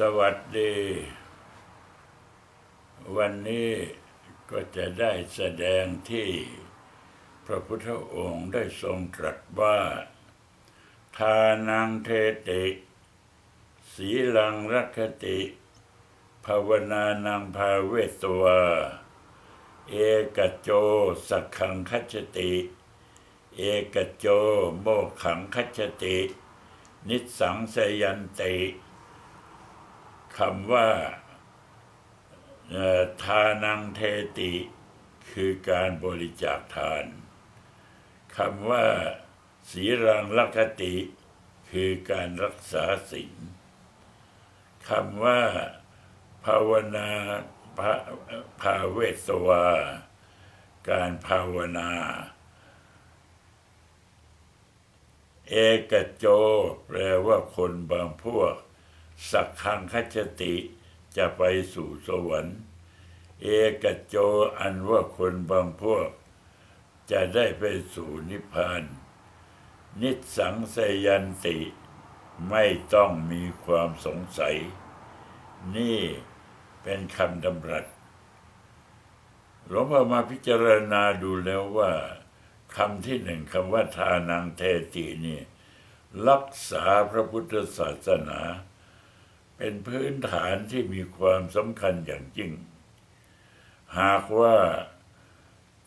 สวัสดี วันนี้ก็จะได้แสดงที่พระพุทธองค์ได้ทรงตรัสว่า ทานังเทติ สีลังรักติ ภาวนานังภาเวตวาเอกโจสักขังคัจติ เอกโจโมขังคัจติ นิสสังสยันติ คำว่าทานังเทติคือการบริจาคทานคำว่าสีรังลักติคือการรักษาศีลคำว่าภาวนาภาภาเวสวา การภาวนา เอกโจ แปลว่าคนบางพวก สักขังคัจติจะไปสู่สวรรค์ เอกโจอันว่าคนบางพวก จะได้ไปสู่นิพพาน นิสสังสยันติไม่ต้องมีความสงสัย นี่เป็นคำดำรัสหลวงพ่อมาพิจารณาดูแล้วว่าคำที่หนึ่งคำว่าทานังเทตินี่รักษาพระพุทธศาสนา เป็นพื้นฐานที่มีความสำคัญอย่างยิ่ง หากว่า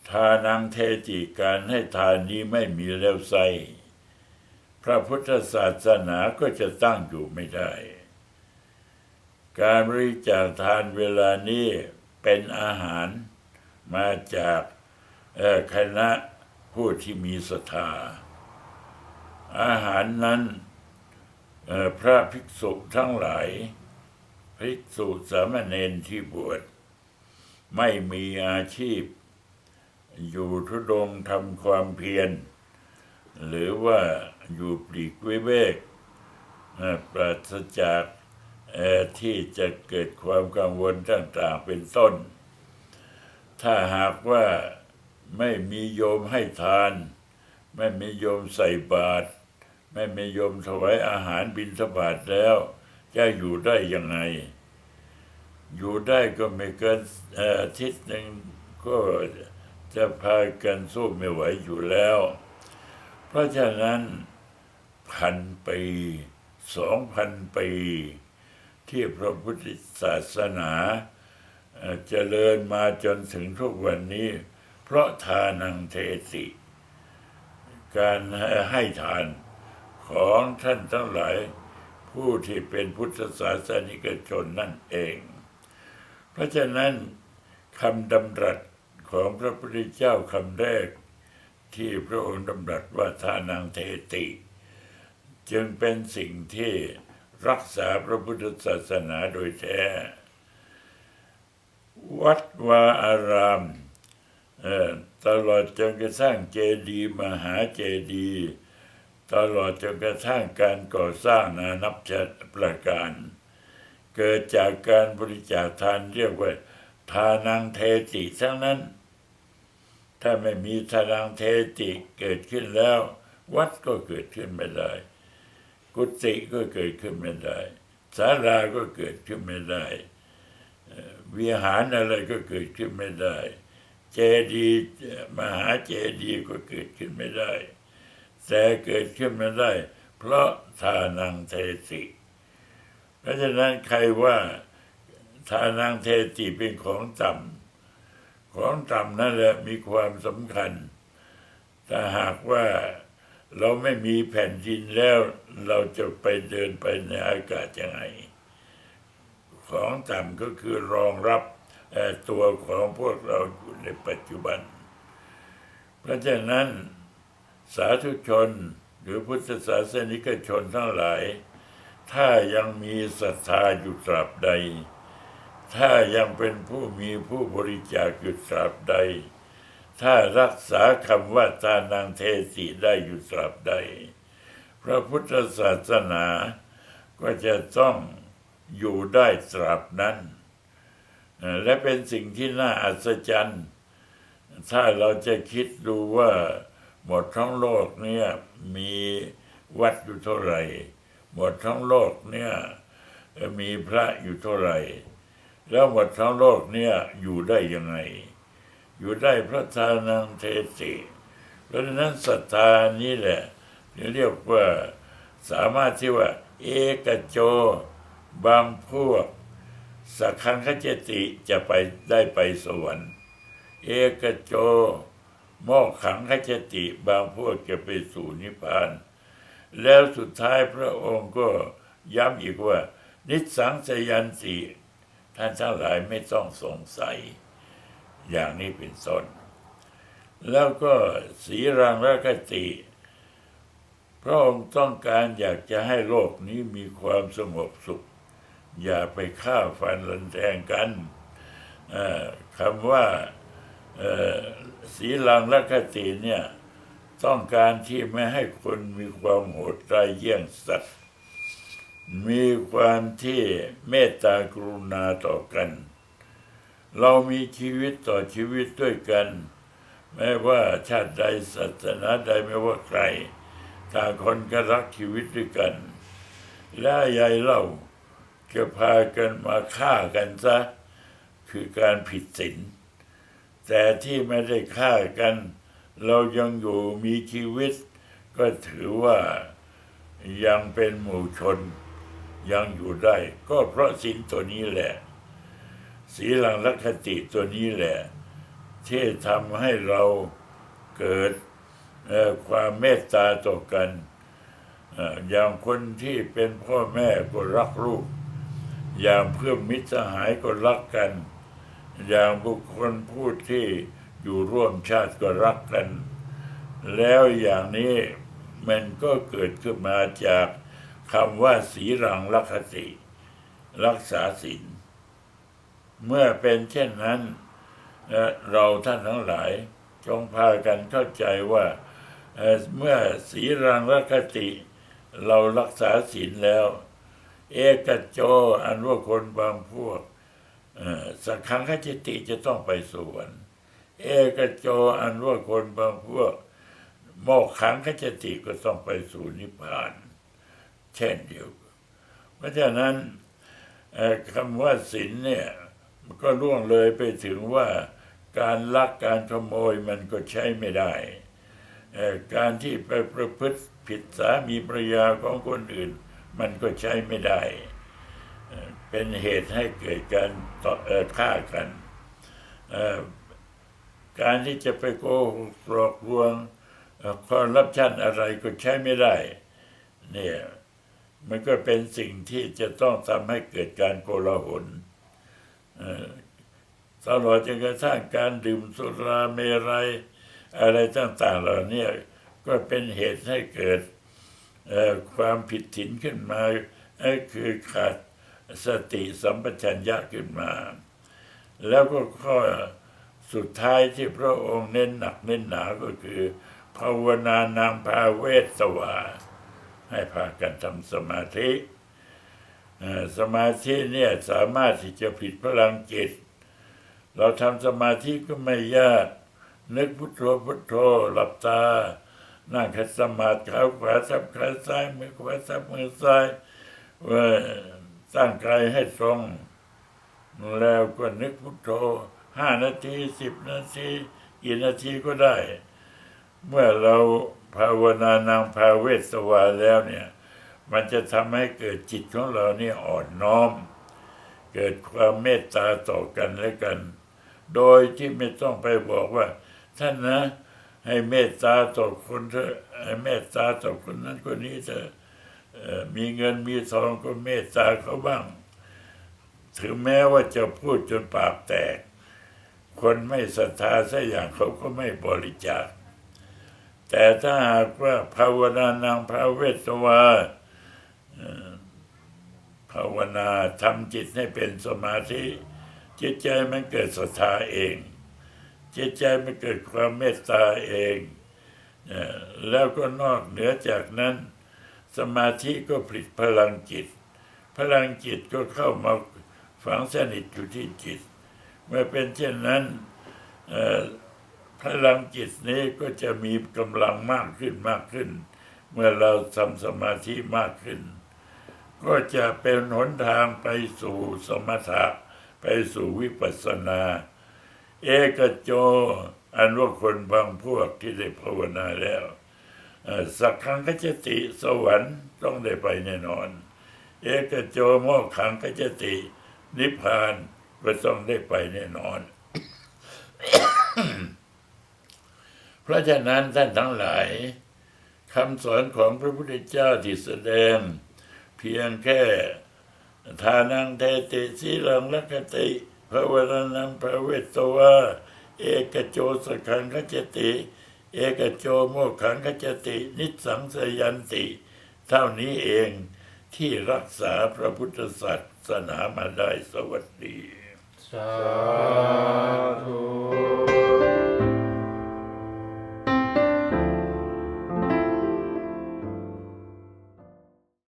ทานังเทติการให้ทานนี้ไม่มีแล้วไซพระพุทธศาสนาก็จะตั้งอยู่ไม่ได้ การบริจาคทานเวลานี้เป็นอาหารมาจากคณะผู้ที่มีศรัทธาอาหารนั้น พระภิกษุทั้งหลาย ภิกษุสามเณรที่บวช ไม่มีอาชีพ อยู่ทุดงทำความเพียร หรือว่าอยู่ปลีกวิเวกปราศจากที่จะเกิดความกังวลต่างๆเป็นต้น ถ้าหากว่าไม่มีโยมให้ทาน ไม่มีโยมใส่บาตร ไม่มีโยมถวายอาหารบิณฑบาตแล้ว จะอยู่ได้ยังไง อยู่ได้ก็ไม่เกินอาทิตย์หนึ่งก็จะพากันสู้ไม่ไหวอยู่แล้ว เพราะฉะนั้นพันปีสองพันปี ที่พระพุทธศาสนาเอ่อเจริญมาจนถึงทุกวันนี้ เพราะทานังเทติการให้ทาน ของท่านทั้งหลาย ผู้ที่เป็นพุทธศาสนิกชนนั่นเอง เพราะฉะนั้นคำดำรัสของพระพุทธเจ้าคำแรก ที่พระองค์ดำรัสว่าทานังเทติ จึงเป็นสิ่งที่รักษาพระพุทธศาสนาโดยแท้ วัดวาอารามตลอดจนกระทั่งเจดีย์มหาเจดีย์ ตลอดจนกระทั่งการก่อสร้างนานับจะประการ เกิดจากการบริจาคทานเรียกว่าทานังเทติทั้งนั้น ถ้าไม่มีทานังเทติเกิดขึ้นแล้ว วัดก็เกิดขึ้นไม่ได้ กุฏิก็เกิดขึ้นไม่ได้ศาลาก็เกิดขึ้นไม่ได้วิหารอะไรก็เกิดขึ้นไม่ได้ เจดีย์มหาเจดีย์ก็เกิดขึ้นไม่ได้ แต่เกิดขึ้นมาได้ เพราะทานังเทติเพราะฉะนั้นใครว่าทานังเทติเป็นของต่ำของต่ำนั่นแหละมีความสำคัญถ้าหากว่าเราไม่มีแผ่นดินแล้ว เราจะไปเดินไปในอากาศยังไง ของต่ำก็คือรองรับตัวของพวกเราอยู่ในปัจจุบัน เพราะฉะนั้น สาธุชนหรือพุทธศาสนิกชนทั้งหลาย ถ้ายังมีศรัทธาอยู่ตราบใด ถ้ายังเป็นผู้มีผู้บริจาคอยู่ตราบใด ถ้ารักษาคำว่าทานังเทติได้อยู่ตราบใด พระพุทธศาสนาก็จะต้องอยู่ได้ตราบนั้น และเป็นสิ่งที่น่าอัศจรรย์ ถ้าเราจะคิดดูว่า หมดทั้งโลกเนี่ยมีวัดอยู่เท่าไหร่ หมดทั้งโลกเนี่ยมีพระอยู่เท่าไหร่ แล้วหมดทั้งโลกเนี่ยอยู่ได้ยังไง อยู่ได้พระทานังเทติเพราะฉะนั้นศรัทธานี้แหละเรียกว่าสามารถที่ว่า เอกโจ บางพวกสักขังคเจติจะไปได้ไปสวรรค์ เอกโจ โมกขังคจติบางพวกจะไปสู่นิพพาน แล้วสุดท้ายพระองค์ก็ย้ำอีกว่า นิสังสยันติท่านทั้งหลายไม่ต้องสงสัย อย่างนี้เป็นต้นแล้วก็สีรังรคติ พระองค์ต้องการอยากจะให้โลกนี้มีความสงบสุข อย่าไปฆ่าฟันรันแทงกันคำว่า เอ่อสีลังรคติเนี่ยต้องการที่ไม่ให้คนมีความโหดร้ายเยี่ยงสัตว์ มีความที่เมตตากรุณาต่อกัน เรามีชีวิตต่อชีวิตด้วยกันไม่ว่าชาติใดศาสนาใดไม่ว่าใครต่างคนก็รักชีวิตด้วยกัน และยายเล่าจะพากันมาฆ่ากันซะ คือการผิดศีล แต่ที่ไม่ได้ฆ่ากัน เรายังอยู่มีชีวิต ก็ถือว่ายังเป็นหมู่ชน ยังอยู่ได้ ก็เพราะศีลตัวนี้แหละ ศีลังลักขติตัวนี้แหละ ที่ทำให้เราเกิดความเมตตาต่อกันเอ่ออย่างคนที่เป็นพ่อแม่ก็รักลูก อย่างเพื่อนมิตรสหายก็รักกัน อย่างบุคคลผู้ที่อยู่ร่วมชาติก็รักกัน แล้วอย่างนี้มันก็เกิดขึ้นมาจากคำว่าสีรังลักขติรักษาศีลเมื่อเป็นเช่นนั้น เราท่านทั้งหลายจงพากันเข้าใจว่าเอ่อเมื่อสีรังรักติเรารักษาศีลแล้ว เอกโจอันว่าคนบางพวก สังขังคจิติจะต้องไปสวรรค์เอกโจอันว่าคนบางพวกโมกขังคจติก็ต้องไปสู่นิพพาน เช่นเดียวกันเพราะฉะนั้นคำว่าศีลเนี่ยมันก็ล่วงเลยไปถึงว่าการลักการขโมยมันก็ใช้ไม่ได้ การที่ไปประพฤติผิดสามีภรรยาของคนอื่น มันก็ใช้ไม่ได้ เป็นเหตุให้เกิดการต่อเอ่อฆ่ากัน การที่จะไปโกหกหลอกลวงคอร์รัปชันอะไรก็ใช้ไม่ได้ เนี่ย มันก็เป็นสิ่งที่จะต้องทำให้เกิดการโกลาหลอ่อตลอดจนกระทั่งการดื่มสุราเมรัยอะไรต่างๆเหล่านี้ก็เป็นเหตุให้เกิดความผิดถินขึ้นมาคือขาด สติสัมปชัญญะขึ้นมา แล้วก็ข้อสุดท้ายที่พระองค์เน้นหนักเน้นหนาก็คือ ภาวนานางพาเวสสวา ให้พากันทำสมาธิสมาธิเนี่ยสามารถที่จะผลิตพลังจิต เราทำสมาธิก็ไม่ยาก นึกพุทโธพุทโธหลับตา นั่งคัดสมาธิขาขวาทับขาซ้ายมือขวาทับมือซ้ายว่า ตั้งกายให้ตรง แล้วก็นึกพุทโธห้านาทีสิบนาทีกี่นาทีก็ได้ เมื่อเราภาวนานางภาเวสวาแล้วเนี่ย มันจะทำให้เกิดจิตของเราเนี่ยอ่อนน้อม เกิดความเมตตาต่อกันและกัน โดยที่ไม่ต้องไปบอกว่า ท่านนะให้เมตตาต่อคนเถอะให้เมตตาต่อคนนั้นคนนี้เถอะ มีเงินมีทองก็เมตตาเขาบ้าง ถึงแม้ว่าจะพูดจนปากแตก คนไม่ศรัทธาสักอย่างเขาก็ไม่บริจาค แต่ถ้าหากว่าภาวนานางภาเวสวาภาวนาทำจิตให้เป็นสมาธิ จิตใจมันเกิดศรัทธาเอง จิตใจมันเกิดความเมตตาเอง แล้วก็นอกเหนือจากนั้น สมาธิก็ผลิตพลังจิต พลังจิตก็เข้ามาฝังสนิทอยู่ที่จิต เมื่อเป็นเช่นนั้นพลังจิตนี้ก็จะมีกำลังมากขึ้นมากขึ้น เมื่อเราทำสมาธิมากขึ้น ก็จะเป็นหนทางไปสู่สมถะไปสู่วิปัสสนา เอกโจ อันว่าคนบางพวกที่ได้ภาวนาแล้ว สักครั้งก็จะติสวรรค์ต้องได้ไปแน่นอน เอกโจโมกขังก็จะติ นิพพานก็ต้องได้ไปแน่นอน เพราะฉะนั้นท่านทั้งหลายคำสอนของพระพุทธเจ้าที่แสดง เพียงแค่ทานังเทติสีลังลักติภาวนานังภาเวตตวาเอกโจสขังคจติ เอกโจโมขังคจติ นิสสังสยันติ เท่านี้เองที่รักษาพระพุทธศาสนามาได้สวัสดี สาธุ